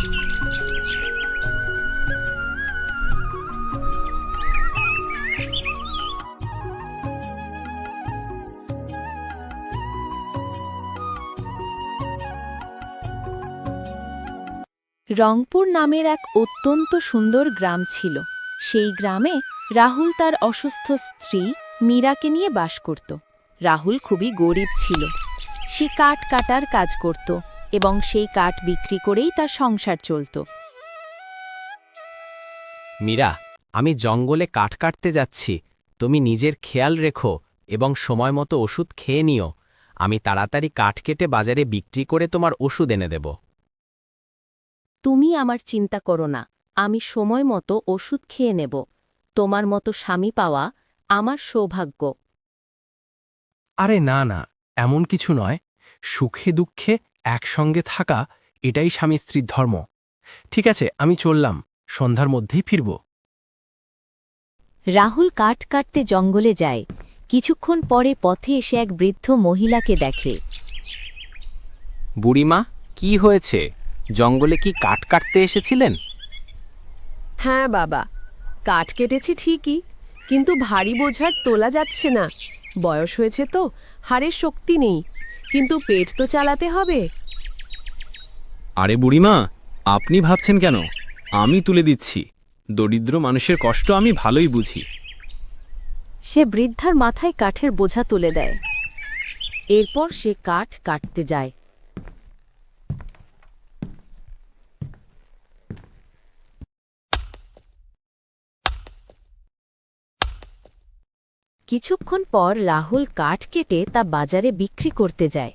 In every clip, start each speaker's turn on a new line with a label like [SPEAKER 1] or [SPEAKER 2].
[SPEAKER 1] রংপুর নামের এক অত্যন্ত সুন্দর গ্রাম ছিল। সেই গ্রামে রাহুল তার অসুস্থ স্ত্রী মীরাকে নিয়ে বাস করত। রাহুল খুবই গরিব ছিল। সে কাঠ কাটার কাজ করত। এবং সেই কাঠ বিক্রি করেই তার সংসার চলত।
[SPEAKER 2] মীরা আমি জঙ্গলে কাঠ কাটতে যাচ্ছি। তুমি নিজের খেয়াল রেখো এবং সময় মতো ওষুধ খেয়ে নিও। আমি তাড়াতাড়ি কাঠ কেটে বাজারে বিক্রি করে তোমার ওষুধ এনে দেব।
[SPEAKER 1] তুমি আমার চিন্তা করো না আমি সময় মতো ওষুধ খেয়ে নেব। তোমার মতো স্বামী পাওয়া আমার সৌভাগ্য।
[SPEAKER 3] আরে না না এমন কিছু নয়। সুখে দুঃখে একসঙ্গে থাকা এটাই স্বামী স্ত্রীর ধর্ম। ঠিক আছে আমি চললাম সন্ধ্যার মধ্যেই ফিরব।
[SPEAKER 1] রাহুল কাঠ কাটতে জঙ্গলে যায়। কিছুক্ষণ পরে পথে এসে এক বৃদ্ধ মহিলাকে দেখে।
[SPEAKER 2] বুড়িমা কি হয়েছে? জঙ্গলে কি কাঠ কাটতে এসেছিলেন?
[SPEAKER 4] হ্যাঁ বাবা কাঠ কেটেছি ঠিকই কিন্তু ভারী বোঝার তোলা যাচ্ছে না। বয়স হয়েছে তো হাড়ের শক্তি নেই। কিন্তু পেট তো চালাতে হবে।
[SPEAKER 5] আরে বুড়িমা আপনি ভাবছেন কেন? আমি তুলে দিচ্ছি। দরিদ্র মানুষের কষ্ট আমি ভালোই বুঝি।
[SPEAKER 1] সে বৃদ্ধার মাথায় কাঠের বোঝা তুলে দেয়। এরপর সে কাঠ কাটতে যায়। কিছুক্ষণ পর রাহুল কাঠ কেটে তা বাজারে বিক্রি করতে যায়।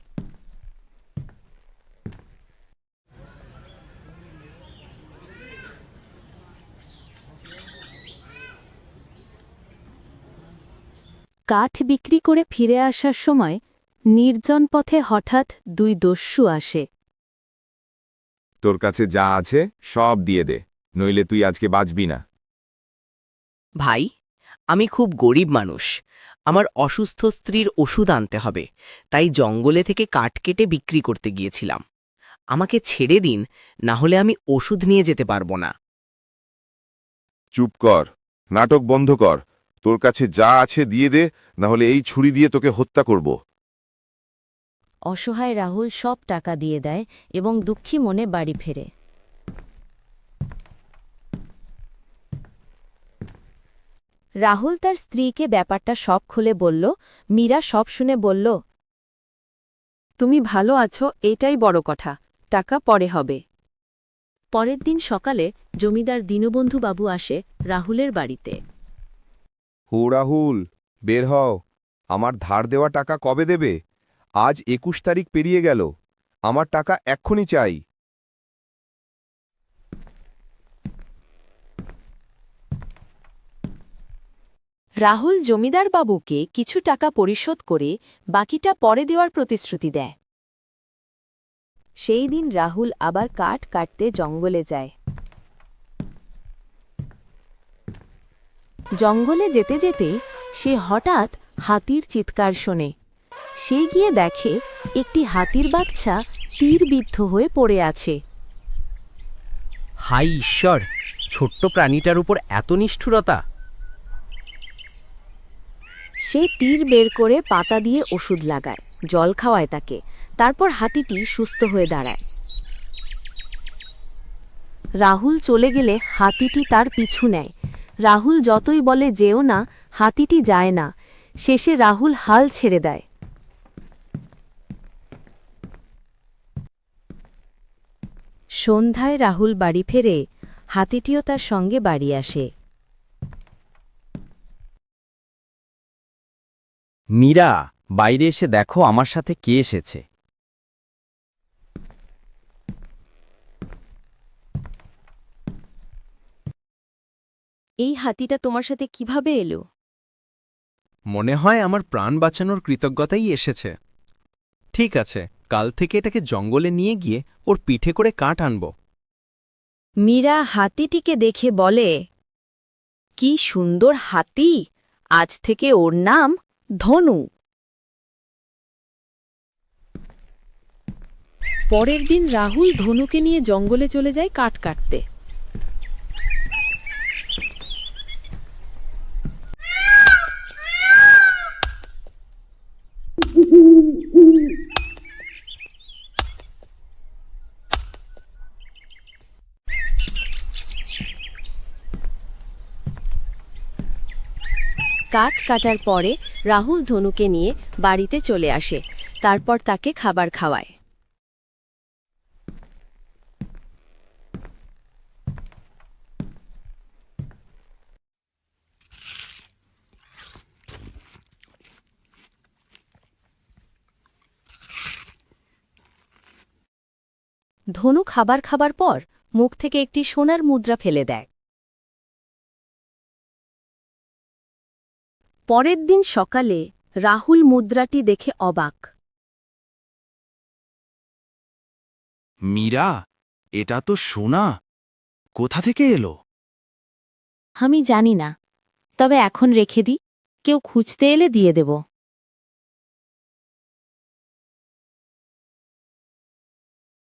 [SPEAKER 1] কাঠ বিক্রি করে ফিরে আসার সময় নির্জন পথে হঠাৎ দুই দস্যু আসে।
[SPEAKER 6] তোর কাছে যা আছে সব দিয়ে দে নইলে তুই আজকে বাঁচবি না।
[SPEAKER 7] ভাই আমি খুব গরিব মানুষ। আমার অসুস্থ স্ত্রীর ওষুধ আনতে হবে তাই জঙ্গলে থেকে কাঠ কেটে বিক্রি করতে গিয়েছিলাম। আমাকে ছেড়ে দিন না হলে আমি ওষুধ নিয়ে যেতে পারব না।
[SPEAKER 6] চুপ কর নাটক বন্ধ কর তোর কাছে যা আছে দিয়ে দে না হলে এই ছুরি দিয়ে তোকে হত্যা করব।
[SPEAKER 1] অসহায় রাহুল সব টাকা দিয়ে দেয় এবং দুঃখী মনে বাড়ি ফেরে। রাহুল তার স্ত্রীকে ব্যাপারটা সব খুলে বলল মীরা সব শুনে বলল তুমি ভালো আছো এটাই বড় কথা টাকা পরে হবে। পরের দিন সকালে জমিদার দীনবন্ধু বাবু আসে রাহুলের বাড়িতে।
[SPEAKER 6] হো রাহুল বের হও। আমার ধার দেওয়া টাকা কবে দেবে? আজ একুশ তারিখ পেরিয়ে গেল। আমার টাকা এক্ষুনি চাই।
[SPEAKER 1] রাহুল জমিদার বাবুকে কিছু টাকা পরিশোধ করে বাকিটা পরে দেওয়ার প্রতিশ্রুতি দেয়। সেই দিন রাহুল আবার কাঠ কাটতে জঙ্গলে যায়। জঙ্গলে যেতে যেতে সে হঠাৎ হাতির চিৎকার শোনে। সে গিয়ে দেখে একটি হাতির বাচ্চা তীরবিদ্ধ হয়ে পড়ে আছে।
[SPEAKER 2] হাই ঈশ্বর! ছোট্ট প্রাণীটার উপর এত নিষ্ঠুরতা!
[SPEAKER 1] সে তীর বের করে পাতা দিয়ে ওষুধ লাগায়, জল খাওয়ায় তাকে। তারপর হাতিটি সুস্থ হয়ে দাঁড়ায়। রাহুল চলে গেলে হাতিটি তার পিছু নেয়। রাহুল যতই বলে যেও না, হাতিটি যায় না। শেষে রাহুল হাল ছেড়ে দেয়। সন্ধ্যায় রাহুল বাড়ি ফেরে, হাতিটিও তার সঙ্গে বাড়ি আসে।
[SPEAKER 2] মীরা বাইরে এসে দেখো আমার সাথে কে এসেছে।
[SPEAKER 1] এই হাতিটা তোমার সাথে কীভাবে এলো?
[SPEAKER 3] মনে হয় আমার প্রাণ বাঁচানোর কৃতজ্ঞতাই এসেছে। ঠিক আছে কাল থেকে এটাকে জঙ্গলে নিয়ে গিয়ে ওর পিঠে করে কাঠ আনব।
[SPEAKER 1] মীরা হাতিটিকে দেখে বলে কি সুন্দর হাতি! আজ থেকে ওর নাম ধনু। পরের দিন রাহুল ধনুকে নিয়ে জঙ্গলে চলে যায় কাঠ কাটতে। কাঠ কাটার পরে রাহুল ধনুকে নিয়ে বাড়িতে চলে আসে। তারপর তাকে খাবার খাওয়ায়। ধনু খাবার খাবার পর মুখ থেকে একটি সোনার মুদ্রা ফেলে দেয়। পরের দিন সকালে রাহুল মুদ্রাটি দেখে অবাক।
[SPEAKER 3] মীরা এটা তো সোনা। কোথা থেকে এলো?
[SPEAKER 1] আমি জানি না তবে এখন রেখে দিই কেউ খুঁজতে এলে দিয়ে দেব।